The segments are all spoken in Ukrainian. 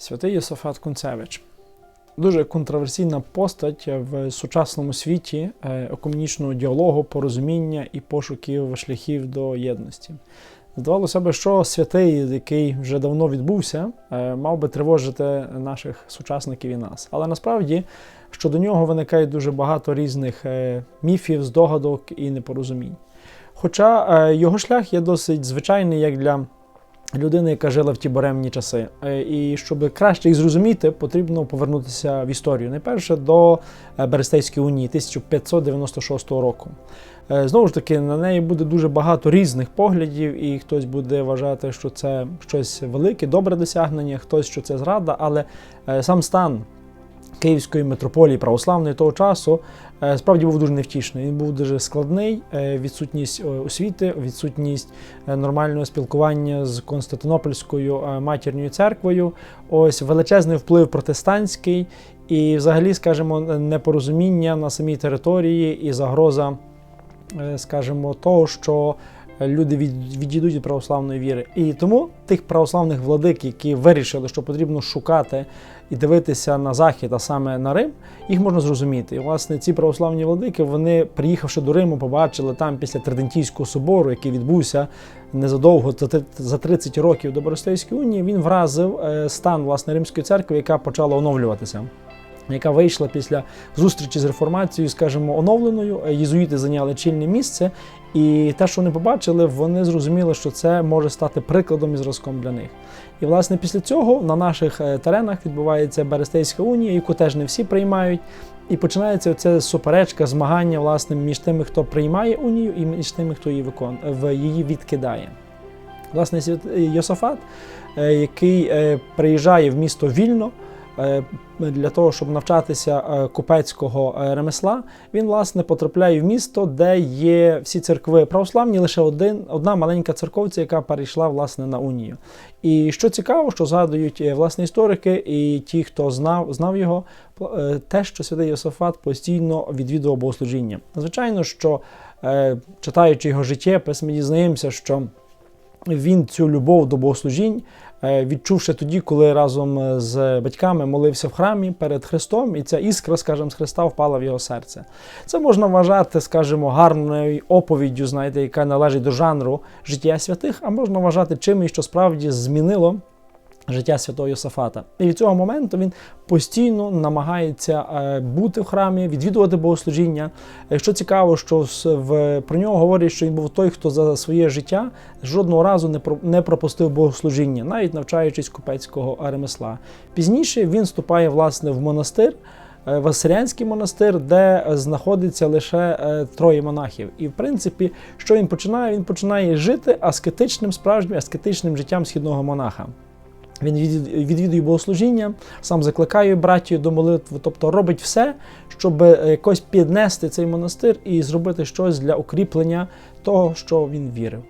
Святий Йосафат Кунцевич. Дуже контроверсійна постать в сучасному світі е, діалогу, порозуміння і пошуків шляхів до єдності. Здавалося б, що святий, який вже давно відбувся, е, мав би тривожити наших сучасників і нас. Але насправді щодо нього виникає дуже багато різних е, міфів, здогадок і непорозумінь. Хоча його шлях є досить звичайний як для людини, яка жила в ті боремні часи. Е, І щоб краще їх зрозуміти, потрібно повернутися в історію. Найперше до е, Берестейської унії 1596 року. Е, Знову ж таки, на неї буде дуже багато різних поглядів, і хтось буде вважати, що це щось велике, добре досягнення, хтось, що це зрада, але сам стан Київської митрополії православної того часу е, справді був дуже невтішний. Він був дуже складний. е, Відсутність е, освіти, відсутність нормального спілкування з Константинопольською матірньою церквою. Ось величезний вплив протестантський і, взагалі, скажімо, непорозуміння на самій території і загроза, скажімо, того, що люди від- відійдуть від православної віри. І тому тих православних владик, які вирішили, що потрібно шукати і дивитися на захід, а саме на Рим, їх можна зрозуміти. І власне ці православні владики, вони, приїхавши до Риму, побачили там після Тридентійського собору, який відбувся незадовго за за 30 років до Боростейської унії, він вразив е, стан власне римської церкви, яка почала оновлюватися. Яка вийшла після зустрічі з реформацією, скажімо, оновленою, Е, єзуїти зайняли чільне місце, і те, що вони побачили, вони зрозуміли, що це може стати прикладом і зразком для них. І власне після цього на наших е, теренах відбувається Берестейська унія, яку теж не всі приймають. І починається оця суперечка, змагання власне між тими, хто приймає унію, і між тими, хто її викон... в її відкидає. Власне, Йосафат, е, який е, приїжджає в місто Вільно е, для того, щоб навчатися е, купецького е, ремесла, він власне потрапляє в місто, де є всі церкви православні, лише один, одна маленька церковця, яка перейшла власне на унію. І що цікаво, що згадують е, власне історики і ті, хто знав, знав його, е, те, що святий Йосафат постійно відвідував богослужіння. Звичайно, що е, читаючи його життєпис, ми дізнаємося, що він цю любов до богослужінь відчувши відчув ще тоді, коли разом з батьками молився в храмі перед Христом, і ця іскра, скажімо, з Христа впала в його серце. Це можна вважати, скажімо, гарною оповіддю, знаєте, яка належить до жанру життя святих, а можна вважати чимось, що справді змінило. Життя святого Йосафата. І від цього моменту він постійно намагається е, бути в храмі, відвідувати богослужіння. Е, Що цікаво, що в, про нього говорять, що він був той, хто за своє життя жодного разу не, не пропустив богослужіння, навіть навчаючись купецького ремесла. Пізніше він вступає власне в монастир. е, В Асирянський монастир, де знаходиться лише е, троє монахів. І в принципі, що він починає? Він починає жити аскетичним, справжнім аскетичним життям східного монаха. Він відвідує богослужіння, сам закликає братію до молитви, тобто робить все, щоб е, якось піднести цей монастир і зробити щось для укріплення того, що він вірив.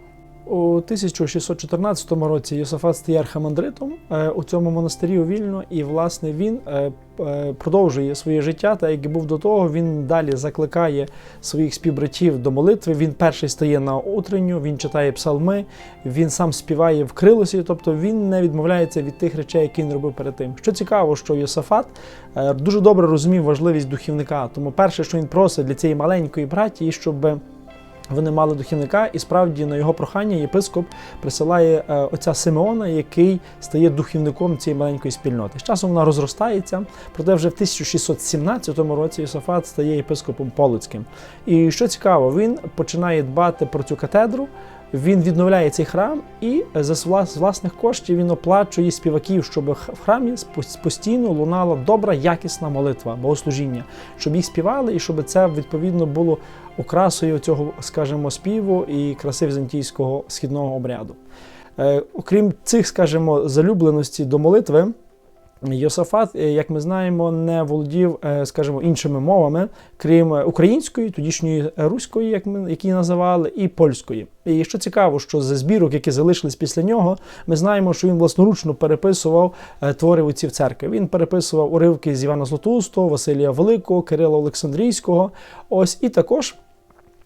У 1614 році Йосафат стає архимандритом е, у цьому монастирі у Вільно, і власне він е, е, продовжує своє життя, так як і був до того. Він далі закликає своїх співбратів до молитви. Він перший стає на утренню, він читає псалми, він сам співає в крилосі, тобто він не відмовляється від тих речей, які він робив перед тим. Що цікаво, що Йосафат дуже добре розумів важливість духівника. Тому перше, що він просить для цієї маленької братії, щоб вони мали духівника, і справді на його прохання єпископ присилає е, отця Симеона, який стає духівником цієї маленької спільноти. З часом вона розростається, проте вже в 1617 році Йосафат стає єпископом Полоцьким. І що цікаво, він починає дбати про цю катедру. Він відновляє цей храм і е, за власних коштів він оплачує співаків, щоб в храмі постійно лунала добра, якісна молитва, богослужіння, щоб їх співали, і щоб це відповідно було окрасою цього, скажімо, співу і краси візантійського східного обряду. Е, окрім цих, скажімо, залюбленості до молитви, Йосафат, е, як ми знаємо, не володів, е, скажімо, іншими мовами, крім української, тодішньої е, руської, як ми які називали, і польської. І що цікаво, що з збірок, які залишились після нього, ми знаємо, що він власноручно переписував твори отців церкви. Він переписував уривки з Івана Златоустого, Василія Великого, Кирила Олександрійського. Ось і також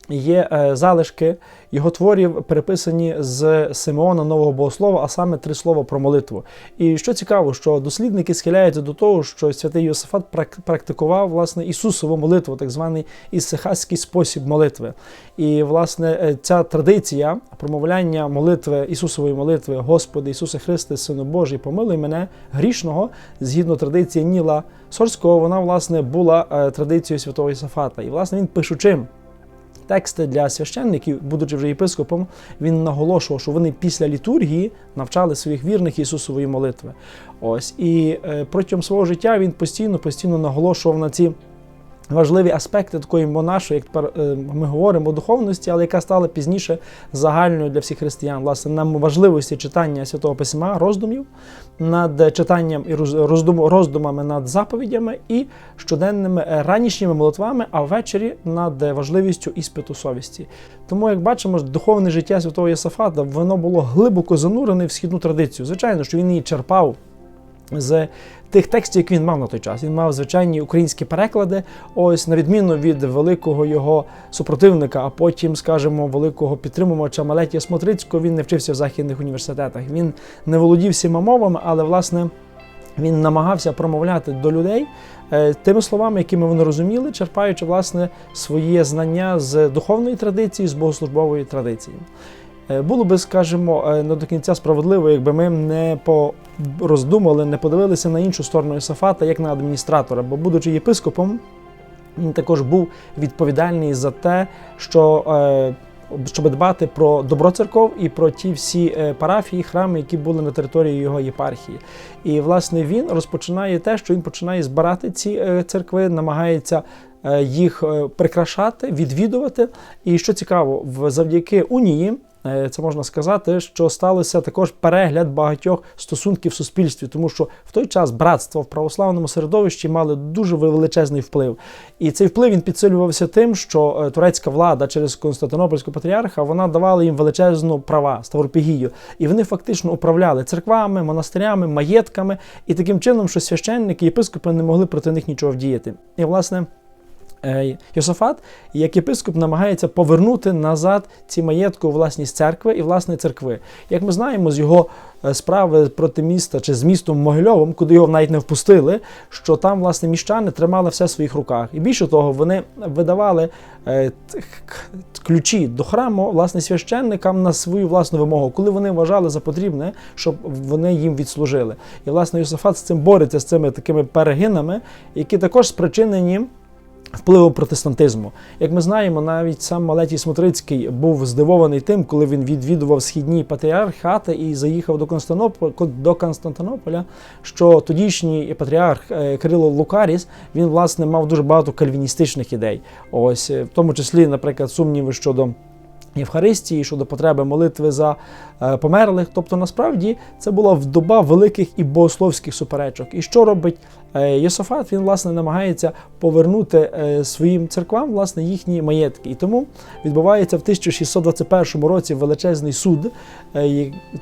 є е, залишки його творів, переписані з Симеона Нового Богослова, а саме три слова про молитву. І що цікаво, що дослідники схиляються до того, що святий Йосифат практикував власне Ісусову молитву, так званий ісихаський спосіб молитви. І власне е, ця традиція промовляння молитви Ісусової молитви, Господи Ісусе Христе, Сину Божий, помилуй мене грішного, згідно традиції Ніла Сорського, вона власне була е, традицією святого Ісафата. І власне він пишучи тексти для священників, будучи вже єпископом, він наголошував, що вони після літургії навчали своїх вірних Ісусової молитви. Ось і е, протягом свого життя він постійно постійно наголошував на ці. Важливі аспекти такої монашої, як тепер е, ми говоримо, духовності, але яка стала пізніше загальною для всіх християн, власне, на важливості читання святого письма, роздумів над читанням і роз- роздум, роздумами над заповідями і щоденними е, ранішніми молитвами, а ввечері над е, важливістю іспиту совісті. Тому, як бачимо, духовне життя святого Єсафата воно було глибоко занурене в східну традицію. Звичайно, що він її черпав з тих текстів, які він мав на той час. Він мав звичайні українські переклади, ось на відміну від великого його супротивника, а потім, скажімо, великого підтримувача Малетія Смотрицького, він не вчився в західних університетах. Він не володів всіма мовами, але власне. Він намагався промовляти до людей е, тими словами, якими вони розуміли, черпаючи власне своє знання з духовної традиції, з богослужбової традиції. Е, Було би, скажімо, не до кінця справедливо, якби ми не роздумали, не подивилися на іншу сторону Ісафата, як на адміністратора, бо, будучи єпископом, він також був відповідальний за те, що е, щоб дбати про добро церков і про ті всі е, парафії, храми, які були на території його єпархії. І власне він розпочинає те, що він починає збирати ці церкви, намагається їх прикрашати, відвідувати. І що цікаво, завдяки унії. Е, Це можна сказати, що сталося також перегляд багатьох стосунків в суспільстві, тому що в той час братство в православному середовищі мали дуже величезний вплив. І цей вплив він підсилювався тим, що е, турецька влада через Константинопольського патріарха вона давала їм величезну права ставропігію. І вони фактично управляли церквами, монастирями, маєтками, і таким чином, що священники, єпископи не могли проти них нічого вдіяти. І власне. Е, Йосафат, як єпископ, намагається повернути назад ці маєтки у власність церкви і власне церкви. Як ми знаємо з його е, справи проти міста чи з містом Могильовим, куди його навіть не впустили, що там власне міщани тримали все в своїх руках. І більше того, вони видавали е, ключі до храму власне священникам на свою власну вимогу, коли вони вважали за потрібне, щоб вони їм відслужили. І власне Йосафат з цим бореться з цими такими перегинами, які також спричинені впливом протестантизму. Як ми знаємо, навіть сам Малетій Смотрицький був здивований тим, коли він відвідував східні патріархати і заїхав до Константинополя, до Константинополя, що тодішній патріарх е, Кирило Лукаріс він власне мав дуже багато кальвіністичних ідей. Ось е, в тому числі, наприклад, сумніви щодо. Євхаристії щодо потреби молитви за е, померлих. Тобто, насправді це була доба великих і богословських суперечок. І що робить е, Він власне намагається повернути е, своїм церквам власне їхні маєтки. І тому відбувається в 1621 році величезний суд.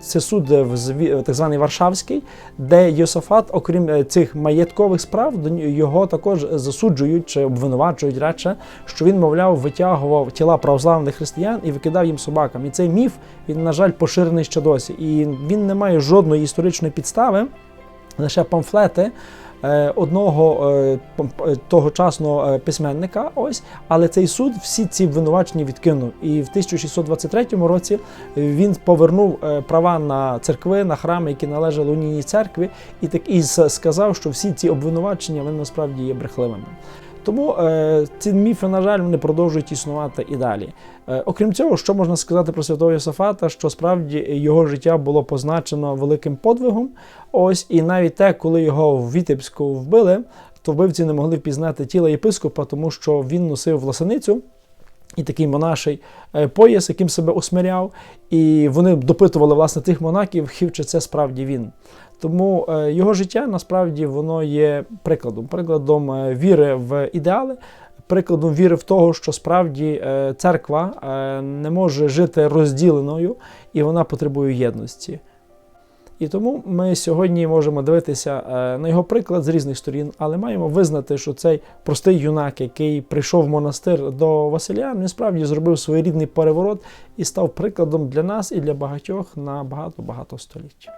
Це суд в так званий Варшавський, де Йосафат, окрім цих маєткових справ, його також засуджують чи обвинувачують радше, що він, мовляв, витягував тіла православних християн і викидав їм собакам. І цей міф він, на жаль, поширений ще досі. І він не має жодної історичної підстави, лише памфлети. е, Одного е, е, тогочасного письменника, ось, але цей суд всі ці обвинувачення відкинув. І в 1623 році він повернув права на церкви, на храми, які належали унійній церкві, і так і сказав, що всі ці обвинувачення вони насправді є брехливими. Тому е, ці міфи, на жаль, вони продовжують існувати і далі. Е, окрім цього, що можна сказати про святого Йосафата, що справді його життя було позначено великим подвигом. Ось і навіть те, коли його в Вітебську вбили, то вбивці не могли впізнати тіло єпископа, тому що він носив власеницю. І такий монаший е, пояс, яким себе усмиряв, і вони допитували власне тих монахів, хів чи це справді він. Тому е, його життя насправді воно є прикладом, прикладом е, віри в ідеали, прикладом віри в того, що справді е, церква не може жити розділеною і вона потребує єдності. І тому ми сьогодні можемо дивитися на його приклад з різних сторін, але маємо визнати, що цей простий юнак, який прийшов в монастир до Василя, він справді зробив своєрідний переворот і став прикладом для нас і для багатьох на багато-багато століть.